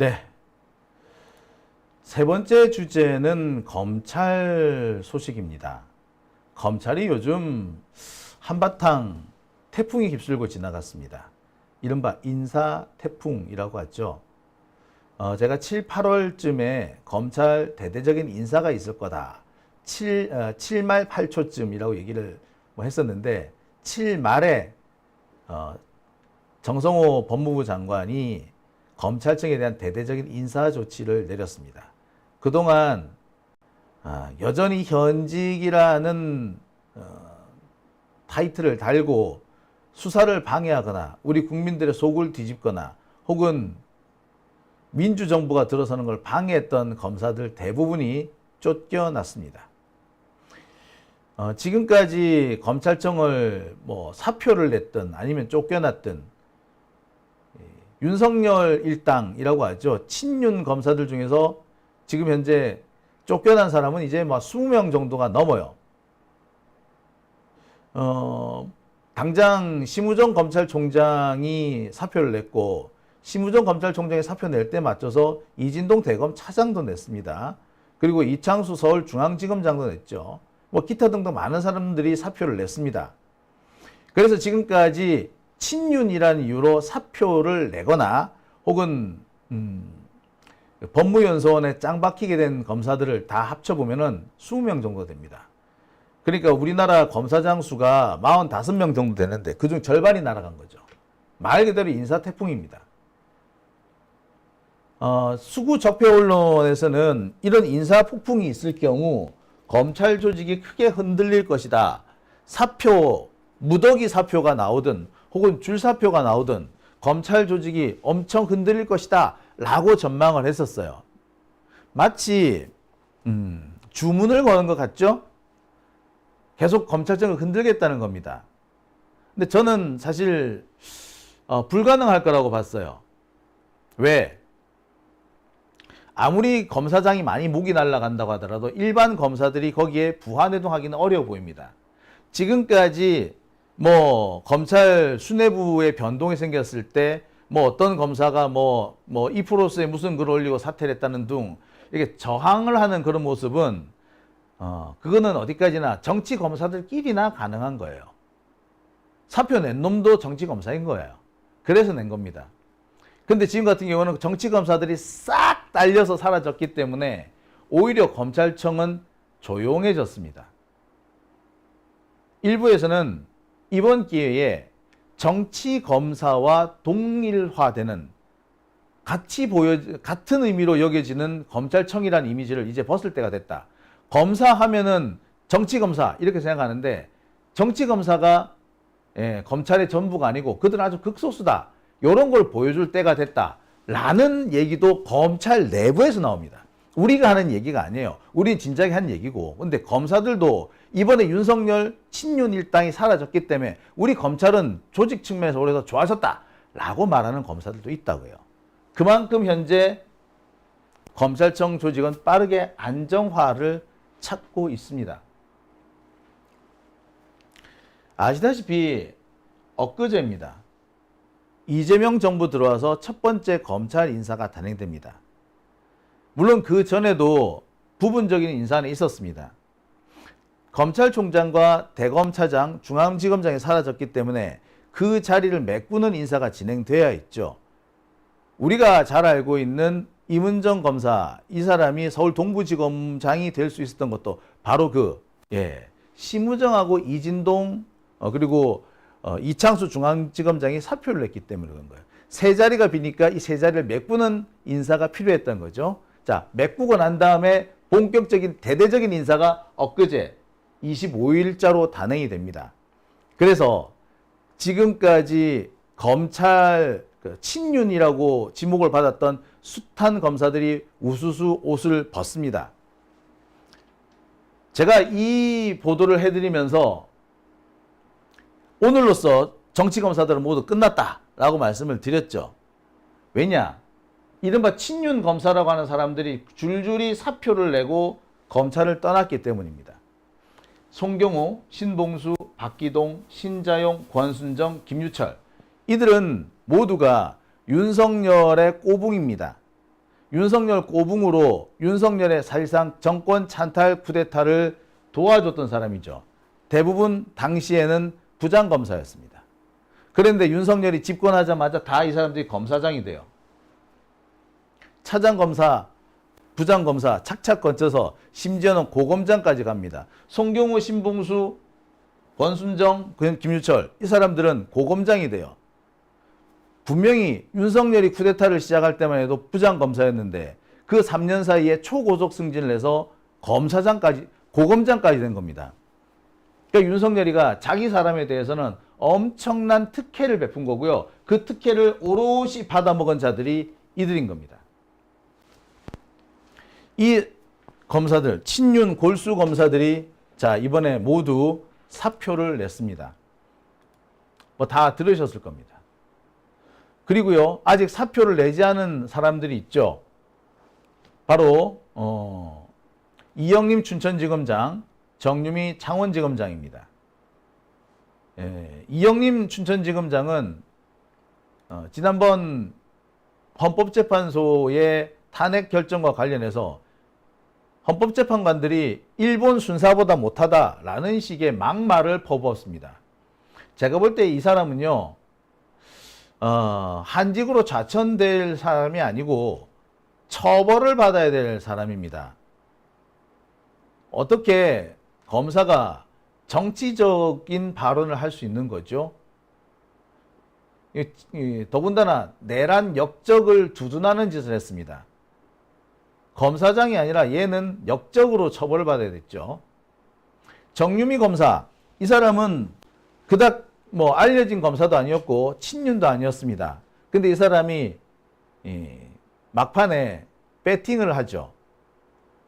네. 세 번째 주제는 검찰 소식입니다. 검찰이 요즘 한바탕 태풍이 휩쓸고 지나갔습니다. 이른바 인사 태풍이라고 하죠. 어, 제가 7, 8월쯤에 검찰 대대적인 인사가 있을 거다. 7, 어, 7말 8초쯤이라고 얘기를 뭐 했었는데 7말에 어, 정성호 법무부 장관이 검찰청에 대한 대대적인 인사 조치를 내렸습니다. 그동안 아, 여전히 현직이라는 어, 타이틀을 달고 수사를 방해하거나 우리 국민들의 속을 뒤집거나 혹은 민주정부가 들어서는 걸 방해했던 검사들 대부분이 쫓겨났습니다. 어, 지금까지 검찰청을 뭐 사표를 냈든 아니면 쫓겨났든 이, 윤석열 일당이라고 하죠. 친윤 검사들 중에서 지금 현재 쫓겨난 사람은 이제 뭐 20명 정도가 넘어요. 어, 당장 심우정 검찰총장이 사표를 냈고 심우정 검찰총장이 사표 낼 때 맞춰서 이진동 대검 차장도 냈습니다. 그리고 이창수 서울중앙지검장도 냈죠. 뭐 기타 등등 많은 사람들이 사표를 냈습니다. 그래서 지금까지 친윤이라는 이유로 사표를 내거나 혹은 음, 법무연수원에 짱 박히게 된 검사들을 다 합쳐보면은 20명 정도 됩니다. 그러니까 우리나라 검사장 수가 45명 정도 되는데 그중 절반이 날아간 거죠. 말 그대로 인사 태풍입니다. 어, 수구 적폐 언론에서는 이런 인사 폭풍이 있을 경우 검찰 조직이 크게 흔들릴 것이다. 사표, 무더기 사표가 나오든 혹은 줄사표가 나오든 검찰 조직이 엄청 흔들릴 것이다. 라고 전망을 했었어요. 마치, 음, 주문을 거는 것 같죠? 계속 검찰청을 흔들겠다는 겁니다. 근데 저는 사실, 어, 불가능할 거라고 봤어요. 왜? 아무리 검사장이 많이 목이 날라간다고 하더라도 일반 검사들이 거기에 부하내동하기는 어려워 보입니다. 지금까지 뭐 검찰 수뇌부의 변동이 생겼을 때 뭐 어떤 검사가 뭐뭐 이프로스에 무슨 글을 올리고 사퇴를 했다는 등 이렇게 저항을 하는 그런 모습은 어 그거는 어디까지나 정치 검사들끼리나 가능한 거예요. 사표 낸 놈도 정치 검사인 거예요. 그래서 낸 겁니다. 근데 지금 같은 경우는 정치 검사들이 싹 딸려서 사라졌기 때문에 오히려 검찰청은 조용해졌습니다. 일부에서는 이번 기회에 정치 검사와 동일화되는 같이 보여 같은 의미로 여겨지는 검찰청이라는 이미지를 이제 벗을 때가 됐다. 검사 하면은 정치 검사 이렇게 생각하는데 정치 검사가 예, 검찰의 전부가 아니고 그들은 아주 극소수다. 이런 걸 보여줄 때가 됐다라는 얘기도 검찰 내부에서 나옵니다. 우리가 하는 얘기가 아니에요. 우리는 진작에 한 얘기고. 근데 검사들도 이번에 윤석열 친윤 일당이 사라졌기 때문에 우리 검찰은 조직 측면에서 더 좋아졌다라고 말하는 검사들도 있다고요. 그만큼 현재 검찰청 조직은 빠르게 안정화를 찾고 있습니다. 아시다시피 엊그제입니다. 이재명 정부 들어와서 첫 번째 검찰 인사가 단행됩니다. 물론 그 전에도 부분적인 인사는 있었습니다. 검찰총장과 대검차장, 중앙지검장이 사라졌기 때문에 그 자리를 메꾸는 인사가 진행돼야 있죠. 우리가 잘 알고 있는 임은정 검사, 이 사람이 서울 동부지검장이 될 수 있었던 것도 바로 그, 예, 심우정하고 이진동, 어, 그리고 어, 이창수 중앙지검장이 사표를 냈기 때문에 그런 거예요. 세 자리가 비니까 이 세 자리를 메꾸는 인사가 필요했던 거죠. 자, 메꾸고 난 다음에 본격적인 대대적인 인사가 엊그제 25일자로 단행이 됩니다. 그래서 지금까지 검찰 그 친윤이라고 지목을 받았던 숱한 검사들이 우수수 옷을 벗습니다. 제가 이 보도를 해드리면서 오늘로써 정치검사들은 모두 끝났다라고 말씀을 드렸죠. 왜냐? 이른바 친윤 검사라고 하는 사람들이 줄줄이 사표를 내고 검찰을 떠났기 때문입니다. 송경호, 신봉수, 박기동, 신자용, 권순정, 김유철 이들은 모두가 윤석열의 꼬붕입니다. 윤석열 꼬붕으로 윤석열의 사실상 정권 찬탈 쿠데타를 도와줬던 사람이죠. 대부분 당시에는 부장검사였습니다. 그런데 윤석열이 집권하자마자 다 이 사람들이 검사장이 돼요. 차장검사, 부장검사 착착 거쳐서 심지어는 고검장까지 갑니다. 송경호, 신봉수, 권순정, 그 김유철 이 사람들은 고검장이 돼요. 분명히 윤석열이 쿠데타를 시작할 때만 해도 부장검사였는데 그 3년 사이에 초고속 승진을 해서 검사장까지 고검장까지 된 겁니다. 그러니까 윤석열이가 자기 사람에 대해서는 엄청난 특혜를 베푼 거고요. 그 특혜를 오롯이 받아먹은 자들이 이들인 겁니다. 이 검사들, 친윤 골수 검사들이 자, 이번에 모두 사표를 냈습니다. 뭐 다 들으셨을 겁니다. 그리고요, 아직 사표를 내지 않은 사람들이 있죠. 바로, 어, 이영림 춘천지검장, 정유미 창원지검장입니다. 예, 이영림 춘천지검장은 어, 지난번 헌법재판소의 탄핵 결정과 관련해서 헌법재판관들이 일본 순사보다 못하다라는 식의 막말을 퍼부었습니다. 제가 볼 때 이 사람은요, 어, 한직으로 좌천될 사람이 아니고 처벌을 받아야 될 사람입니다. 어떻게 검사가 정치적인 발언을 할 수 있는 거죠? 더군다나 내란 역적을 두둔하는 짓을 했습니다. 검사장이 아니라 얘는 역적으로 처벌을 받아야 됐죠. 정유미 검사, 이 사람은 그닥 뭐 알려진 검사도 아니었고 친윤도 아니었습니다. 근데 이 사람이 이 막판에 배팅을 하죠.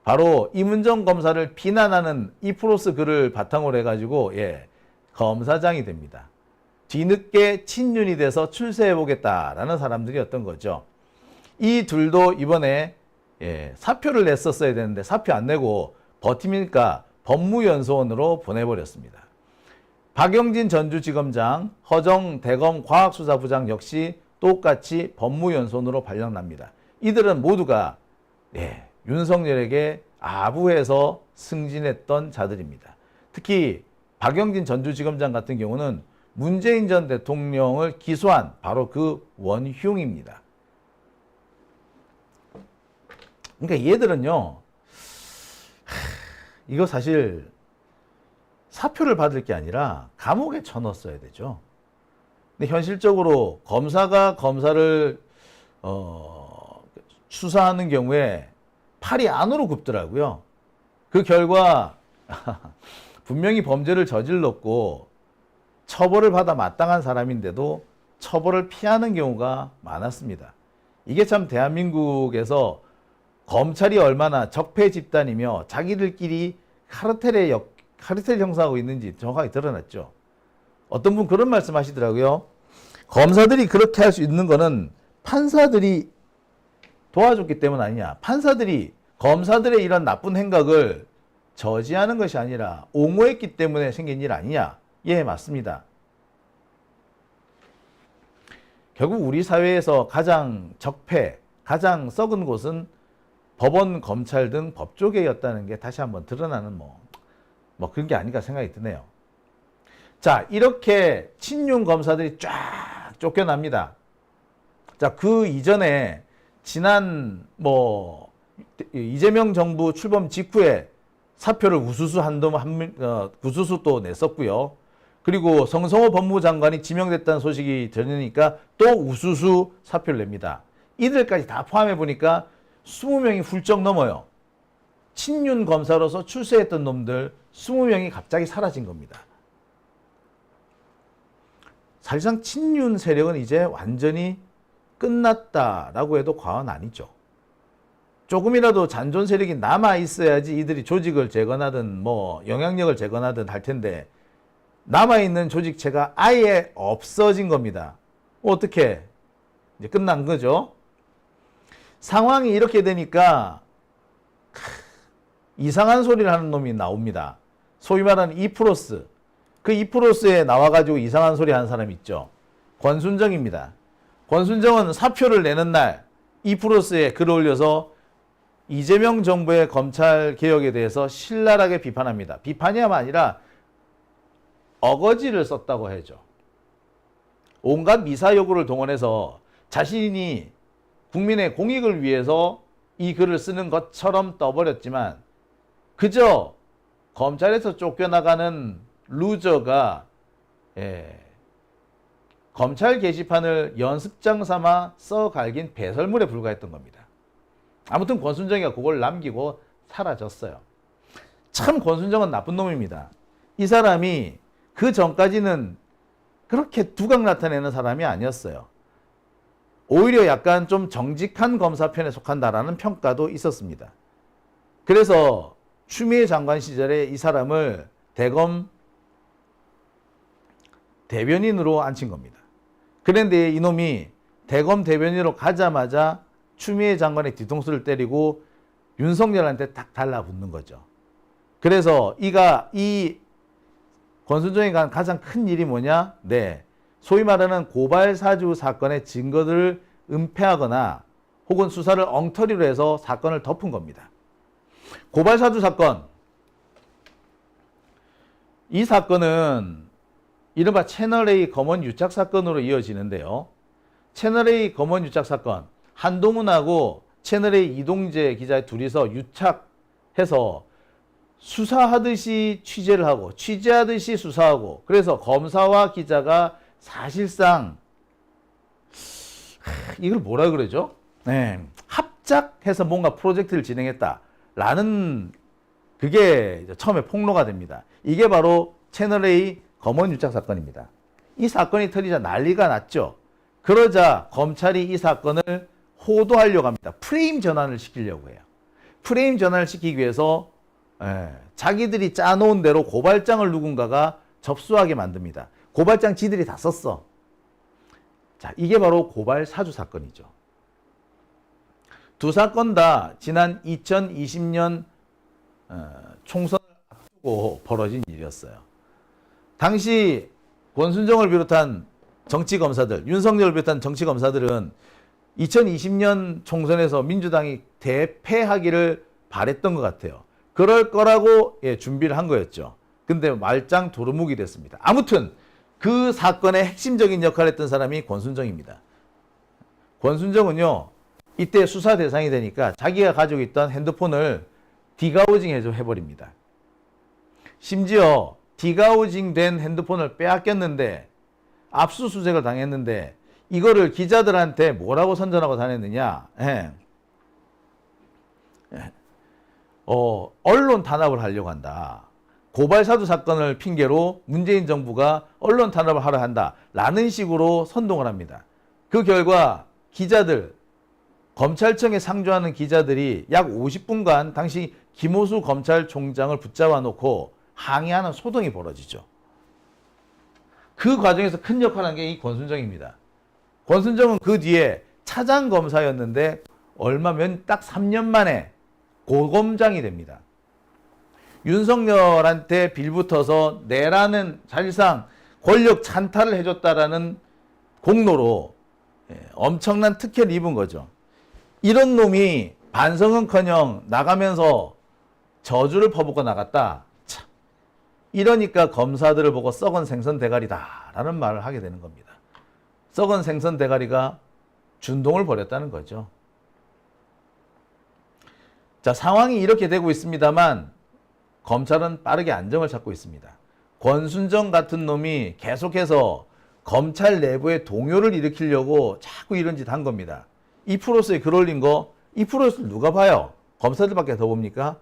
바로 이문정 검사를 비난하는 이프로스 글을 바탕으로 해가지고 예 검사장이 됩니다. 뒤늦게 친윤이 돼서 출세해 보겠다라는 사람들이었던 거죠. 이 둘도 이번에 예, 사표를 냈었어야 되는데 사표 안 내고 버티니까 법무연수원으로 보내버렸습니다. 박영진 전주지검장, 허정 대검 과학수사부장 역시 똑같이 법무연수원으로 발령납니다. 이들은 모두가 예, 윤석열에게 아부해서 승진했던 자들입니다. 특히 박영진 전주지검장 같은 경우는 문재인 전 대통령을 기소한 바로 그 원흉입니다. 그러니까 얘들은요, 하, 이거 사실 사표를 받을 게 아니라 감옥에 쳐넣었어야 되죠. 근데 현실적으로 검사가 검사를 어, 수사하는 경우에 팔이 안으로 굽더라고요. 그 결과 분명히 범죄를 저질렀고 처벌을 받아 마땅한 사람인데도 처벌을 피하는 경우가 많았습니다. 이게 참 대한민국에서 검찰이 얼마나 적폐 집단이며 자기들끼리 카르텔의 역, 카르텔 형성하고 있는지 정확하게 드러났죠. 어떤 분 그런 말씀 하시더라고요. 검사들이 그렇게 할 수 있는 거는 판사들이 도와줬기 때문 아니냐. 판사들이 검사들의 이런 나쁜 행각을 저지하는 것이 아니라 옹호했기 때문에 생긴 일 아니냐. 예, 맞습니다. 결국 우리 사회에서 가장 적폐, 가장 썩은 곳은 법원, 검찰 등 법조계였다는 게 다시 한번 드러나는 뭐, 뭐 그런 게 아닌가 생각이 드네요. 자, 이렇게 친윤 검사들이 쫙 쫓겨납니다. 자, 그 이전에 지난 뭐 이재명 정부 출범 직후에 사표를 우수수 한도 한 어, 우수수 또 냈었고요. 그리고 성성호 법무장관이 지명됐다는 소식이 들으니까 또 우수수 사표를 냅니다. 이들까지 다 포함해 보니까 20명이 훌쩍 넘어요. 친윤 검사로서 출세했던 놈들 20명이 갑자기 사라진 겁니다. 사실상 친윤 세력은 이제 완전히 끝났다라고 해도 과언 아니죠. 조금이라도 잔존 세력이 남아 있어야지 이들이 조직을 재건하든 뭐 영향력을 재건하든 할 텐데 남아 있는 조직체가 아예 없어진 겁니다. 어떻게 이제 끝난 거죠? 상황이 이렇게 되니까 크, 이상한 소리를 하는 놈이 나옵니다. 소위 말하는 이프로스. 그 이프로스에 나와가지고 이상한 소리 하는 사람 있죠. 권순정입니다. 권순정은 사표를 내는 날 이프로스에 글을 올려서 이재명 정부의 검찰 개혁에 대해서 신랄하게 비판합니다. 비판이 아니라 어거지를 썼다고 해죠. 온갖 미사 요구를 동원해서 자신이 국민의 공익을 위해서 이 글을 쓰는 것처럼 떠버렸지만 그저 검찰에서 쫓겨나가는 루저가 예, 검찰 게시판을 연습장 삼아 써 갈긴 배설물에 불과했던 겁니다. 아무튼 권순정이가 그걸 남기고 사라졌어요. 참 권순정은 나쁜 놈입니다. 이 사람이 그 전까지는 그렇게 두각 나타내는 사람이 아니었어요. 오히려 약간 좀 정직한 검사 편에 속한다라는 평가도 있었습니다. 그래서 추미애 장관 시절에 이 사람을 대검 대변인으로 앉힌 겁니다. 그런데 이놈이 대검 대변인으로 가자마자 추미애 장관의 뒤통수를 때리고 윤석열한테 딱 달라붙는 거죠. 그래서 이가 이 권순정이 간 가장 큰 일이 뭐냐? 네. 소위 말하는 고발 사주 사건의 증거들을 은폐하거나 혹은 수사를 엉터리로 해서 사건을 덮은 겁니다. 고발 사주 사건. 이 사건은 이른바 채널A 검언 유착 사건으로 이어지는데요. 채널A 검언 유착 사건. 한동훈하고 채널A 이동재 기자 둘이서 유착해서 수사하듯이 취재를 하고 취재하듯이 수사하고 그래서 검사와 기자가 사실상 하, 이걸 뭐라 그러죠? 네, 합작해서 뭔가 프로젝트를 진행했다라는 그게 처음에 폭로가 됩니다. 이게 바로 채널A 검언 유착 사건입니다. 이 사건이 터지자 난리가 났죠. 그러자 검찰이 이 사건을 호도하려고 합니다. 프레임 전환을 시키려고 해요. 프레임 전환을 시키기 위해서 예, 자기들이 짜놓은 대로 고발장을 누군가가 접수하게 만듭니다. 고발장 지들이 다 썼어. 자, 이게 바로 고발 사주 사건이죠. 두 사건 다 지난 2020년 어, 총선을 앞두고 벌어진 일이었어요. 당시 권순정을 비롯한 정치 검사들, 윤석열을 비롯한 정치 검사들은 2020년 총선에서 민주당이 대패하기를 바랬던 것 같아요. 그럴 거라고 예, 준비를 한 거였죠. 근데 말짱 도루묵이 됐습니다. 아무튼 그 사건의 핵심적인 역할을 했던 사람이 권순정입니다. 권순정은요, 이때 수사 대상이 되니까 자기가 가지고 있던 핸드폰을 디가우징 해버립니다. 심지어 디가우징 된 핸드폰을 빼앗겼는데 압수수색을 당했는데 이거를 기자들한테 뭐라고 선전하고 다녔느냐? 예. 예. 어, 언론 탄압을 하려고 한다. 고발 사주 사건을 핑계로 문재인 정부가 언론 탄압을 하려 한다. 라는 식으로 선동을 합니다. 그 결과 기자들, 검찰청에 상주하는 기자들이 약 50분간 당시 김호수 검찰총장을 붙잡아 놓고 항의하는 소동이 벌어지죠. 그 과정에서 큰 역할을 한 게 이 권순정입니다. 권순정은 그 뒤에 차장 검사였는데 얼마 면 딱 3년 만에 고검장이 됩니다. 윤석열한테 빌붙어서 내라는 사실상 권력 찬탈을 해줬다라는 공로로 예, 엄청난 특혜를 입은 거죠. 이런 놈이 반성은커녕 나가면서 저주를 퍼붓고 나갔다. 참. 이러니까 검사들을 보고 썩은 생선 대가리다라는 말을 하게 되는 겁니다. 썩은 생선 대가리가 준동을 벌였다는 거죠. 자, 상황이 이렇게 되고 있습니다만 검찰은 빠르게 안정을 찾고 있습니다. 권순정 같은 놈이 계속해서 검찰 내부의 동요를 일으키려고 자꾸 이런 짓 한 겁니다. 이 프로스에 글 올린 거, 이 프로스를 누가 봐요? 검사들밖에 더 봅니까?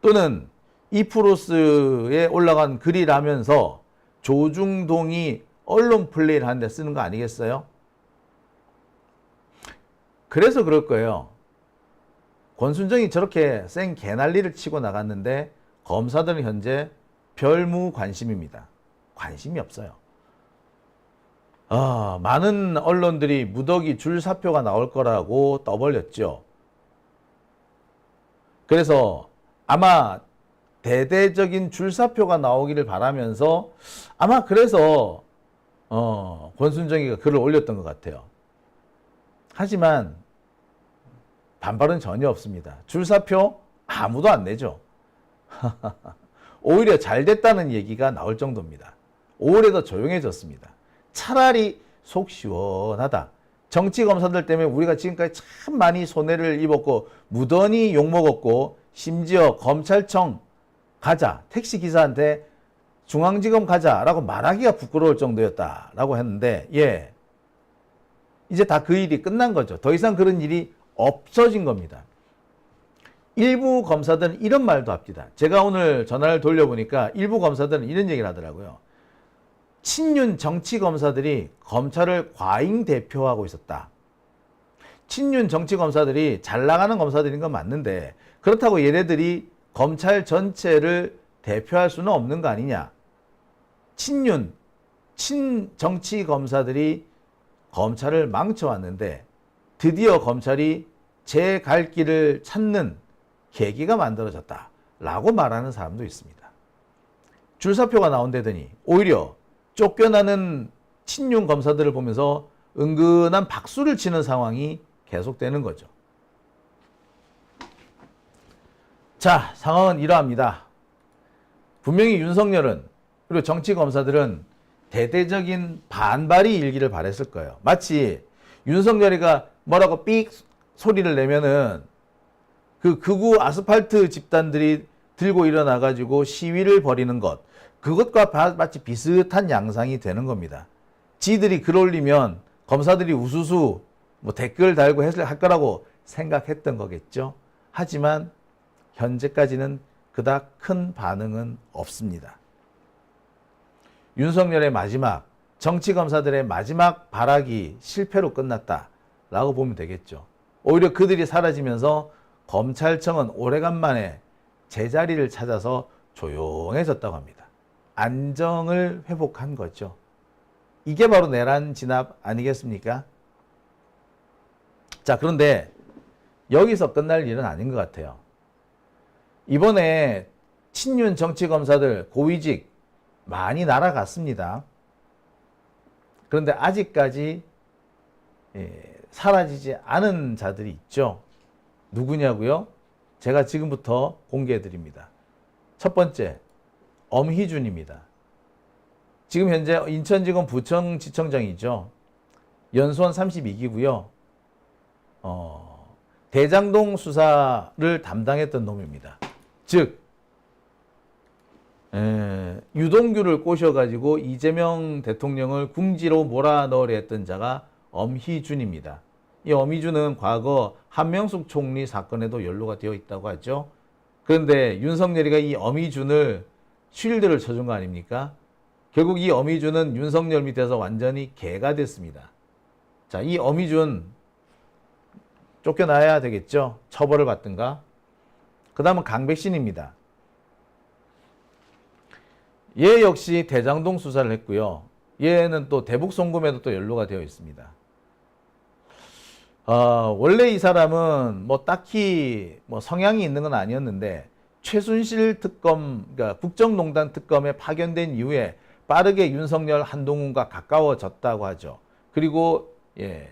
또는 이 프로스에 올라간 글이라면서 조중동이 언론 플레이를 하는데 쓰는 거 아니겠어요? 그래서 그럴 거예요. 권순정이 저렇게 생 개난리를 치고 나갔는데 검사들은 현재 별무 관심입니다. 관심이 없어요. 아, 많은 언론들이 무더기 줄 사표가 나올 거라고 떠벌렸죠. 그래서 아마 대대적인 줄사표가 나오기를 바라면서 아마 그래서 어, 권순정이가 글을 올렸던 것 같아요. 하지만 반발은 전혀 없습니다. 줄사표 아무도 안 내죠. 오히려 잘 됐다는 얘기가 나올 정도입니다. 오히려 더 조용해졌습니다. 차라리 속 시원하다. 정치 검사들 때문에 우리가 지금까지 참 많이 손해를 입었고 무던히 욕먹었고 심지어 검찰청 가자 택시 기사한테 중앙지검 가자라고 말하기가 부끄러울 정도였다라고 했는데 예 이제 다 그 일이 끝난 거죠. 더 이상 그런 일이 없어진 겁니다. 일부 검사들은 이런 말도 합니다. 제가 오늘 전화를 돌려보니까 일부 검사들은 이런 얘기를 하더라고요. 친윤 정치 검사들이 검찰을 과잉 대표하고 있었다. 친윤 정치 검사들이 잘 나가는 검사들인 건 맞는데 그렇다고 얘네들이 검찰 전체를 대표할 수는 없는 거 아니냐. 친윤, 친 정치 검사들이 검찰을 망쳐왔는데 드디어 검찰이 제 갈 길을 찾는 계기가 만들어졌다. 라고 말하는 사람도 있습니다. 줄사표가 나온다더니 오히려 쫓겨나는 친윤 검사들을 보면서 은근한 박수를 치는 상황이 계속되는 거죠. 자, 상황은 이러합니다. 분명히 윤석열은 그리고 정치 검사들은 대대적인 반발이 일기를 바랬을 거예요. 마치 윤석열이가 뭐라고 삑 소리를 내면은 그 극우 아스팔트 집단들이 들고 일어나 가지고 시위를 벌이는 것 그것과 바- 마치 비슷한 양상이 되는 겁니다. 지들이 글 올리면 검사들이 우수수 뭐 댓글 달고 했을 할 거라고 생각했던 거겠죠. 하지만 현재까지는 그닥 큰 반응은 없습니다. 윤석열의 마지막 정치 검사들의 마지막 발악이 실패로 끝났다라고 보면 되겠죠. 오히려 그들이 사라지면서 검찰청은 오래간만에 제자리를 찾아서 조용해졌다고 합니다. 안정을 회복한 거죠. 이게 바로 내란 진압 아니겠습니까? 자, 그런데 여기서 끝날 일은 아닌 것 같아요. 이번에 친윤 정치 검사들 고위직 많이 날아갔습니다. 그런데 아직까지 예, 사라지지 않은 자들이 있죠. 누구냐고요? 제가 지금부터 공개해 드립니다. 첫 번째, 엄희준입니다. 지금 현재 인천지검 부청지청장이죠. 연수원 32기고요. 어, 대장동 수사를 담당했던 놈입니다. 즉, 에, 유동규를 꼬셔가지고 이재명 대통령을 궁지로 몰아넣으려 했던 자가 엄희준입니다. 이 엄희준은 과거 한명숙 총리 사건에도 연루가 되어 있다고 하죠. 그런데 윤석열이가 이 엄희준을 쉴드를 쳐준 거 아닙니까? 결국 이 엄희준은 윤석열 밑에서 완전히 개가 됐습니다. 자, 이 엄희준 쫓겨나야 되겠죠. 처벌을 받든가. 그 다음은 강백신입니다. 얘 역시 대장동 수사를 했고요. 얘는 또 대북 송금에도 또 연루가 되어 있습니다. 어, 원래 이 사람은 뭐 딱히 뭐 성향이 있는 건 아니었는데 최순실 특검, 그러니까 국정농단 특검에 파견된 이후에 빠르게 윤석열 한동훈과 가까워졌다고 하죠. 그리고 예,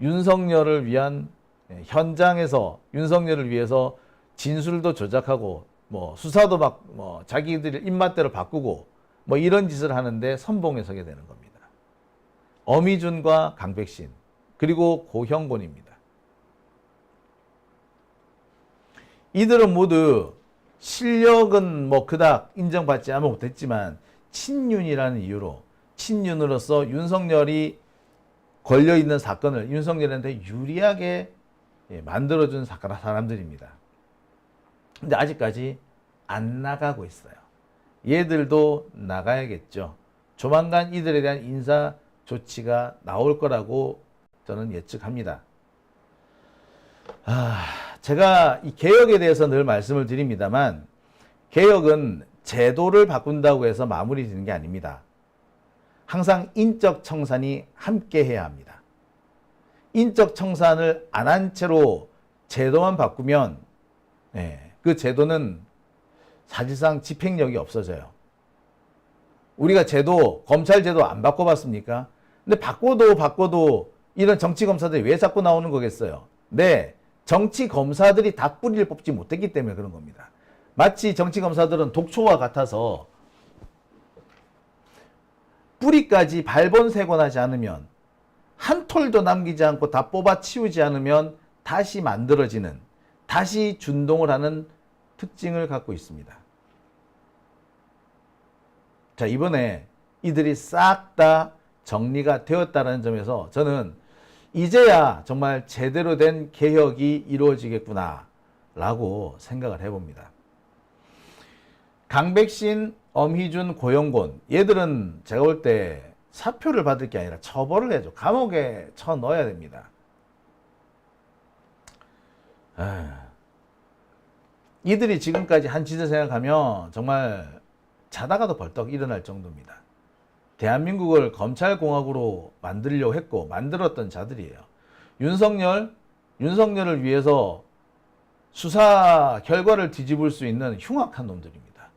윤석열을 위한 예, 현장에서 윤석열을 위해서 진술도 조작하고 뭐 수사도 막 뭐 자기들 입맛대로 바꾸고 뭐 이런 짓을 하는데 선봉에 서게 되는 겁니다. 어미준과 강백신 그리고 고형곤입니다. 이들은 모두 실력은 뭐 그닥 인정받지 않아 못했지만 친윤이라는 이유로 친윤으로서 윤석열이 걸려 있는 사건을 윤석열한테 유리하게 예, 만들어준 사람들입니다. 근데 아직까지 안 나가고 있어요. 얘들도 나가야겠죠. 조만간 이들에 대한 인사 조치가 나올 거라고 저는 예측합니다. 아, 제가 이 개혁에 대해서 늘 말씀을 드립니다만 개혁은 제도를 바꾼다고 해서 마무리 되는 게 아닙니다. 항상 인적 청산이 함께 해야 합니다. 인적 청산을 안 한 채로 제도만 바꾸면 예, 그 제도는 사실상 집행력이 없어져요. 우리가 제도, 검찰 제도 안 바꿔봤습니까? 근데 바꿔도 바꿔도 이런 정치 검사들이 왜 자꾸 나오는 거겠어요? 네, 정치 검사들이 다 뿌리를 뽑지 못했기 때문에 그런 겁니다. 마치 정치 검사들은 독초와 같아서 뿌리까지 발본색원하지 않으면 한 톨도 남기지 않고 다 뽑아 치우지 않으면 다시 만들어지는 다시 준동을 하는 특징을 갖고 있습니다. 자, 이번에 이들이 싹 다 정리가 되었다는 점에서 저는 이제야 정말 제대로 된 개혁이 이루어지겠구나 라고 생각을 해봅니다. 강백신, 엄희준, 고영곤 얘들은 제가 볼 때 사표를 받을 게 아니라 처벌을 해줘. 감옥에 쳐 넣어야 됩니다. 아, 이들이 지금까지 한 짓을 생각하면 정말 자다가도 벌떡 일어날 정도입니다. 대한민국을 검찰공화국으로 만들려고 했고 만들었던 자들이에요. 윤석열, 윤석열을 위해서 수사 결과를 뒤집을 수 있는 흉악한 놈들입니다.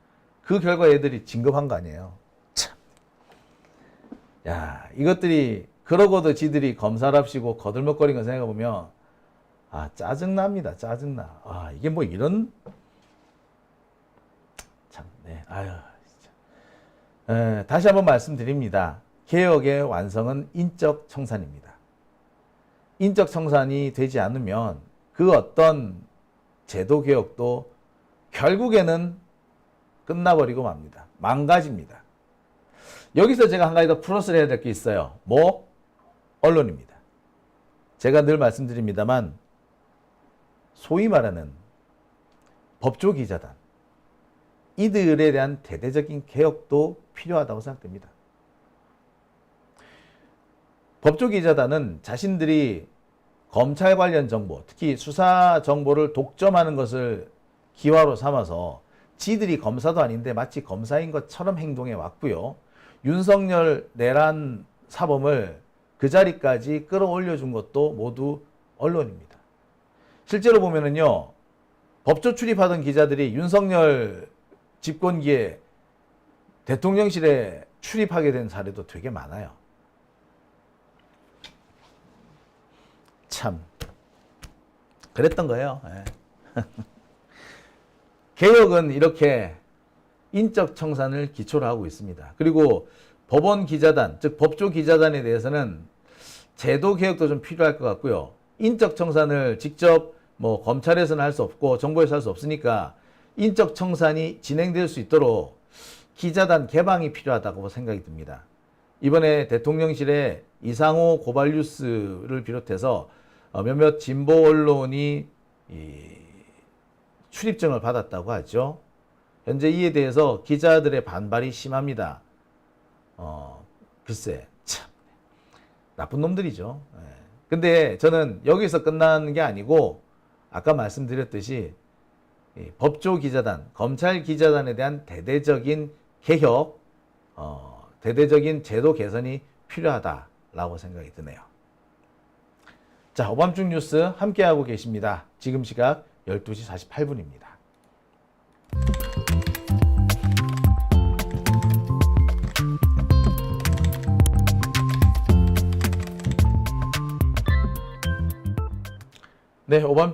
그 결과 얘들이 진급한 거 아니에요. 참. 야, 이것들이 그러고도 지들이 검사랍시고 거들먹거리는 거 생각해보면 아, 짜증납니다. 짜증나. 아, 이게 뭐 이런 참, 네. 아유. 에, 다시 한번 말씀드립니다. 개혁의 완성은 인적 청산입니다. 인적 청산이 되지 않으면 그 어떤 제도 개혁도 결국에는 끝나버리고 맙니다. 망가집니다. 여기서 제가 한 가지 더 플러스를 해야 될 게 있어요. 뭐? 언론입니다. 제가 늘 말씀드립니다만 소위 말하는 법조 기자단 이들에 대한 대대적인 개혁도 필요하다고 생각됩니다. 법조기자단은 자신들이 검찰 관련 정보, 특히 수사 정보를 독점하는 것을 기화로 삼아서 지들이 검사도 아닌데 마치 검사인 것처럼 행동해 왔고요. 윤석열 내란 사범을 그 자리까지 끌어올려 준 것도 모두 언론입니다. 실제로 보면은요, 법조 출입하던 기자들이 윤석열 집권기에 대통령실에 출입하게 된 사례도 되게 많아요. 참 그랬던 거예요. 예. 개혁은 이렇게 인적 청산을 기초로 하고 있습니다. 그리고 법원 기자단, 즉 법조 기자단에 대해서는 제도 개혁도 좀 필요할 것 같고요. 인적 청산을 직접 뭐 검찰에서는 할 수 없고 정부에서 할 수 없으니까 인적 청산이 진행될 수 있도록 기자단 개방이 필요하다고 생각이 듭니다. 이번에 대통령실에 이상호 고발 뉴스를 비롯해서 어, 몇몇 진보 언론이 이 출입증을 받았다고 하죠. 현재 이에 대해서 기자들의 반발이 심합니다. 어, 글쎄, 참. 나쁜 놈들이죠. 예. 근데 저는 여기서 끝나는 게 아니고, 아까 말씀드렸듯이, 이 법조 기자단, 검찰 기자단에 대한 대대적인 개혁, 어, 대대적인 제도 개선이 필요하다라고 생각이 드네요. 자, 오밤중 뉴스 함께하고 계십니다. 지금 시각 12시 48분입니다. 네, 오밤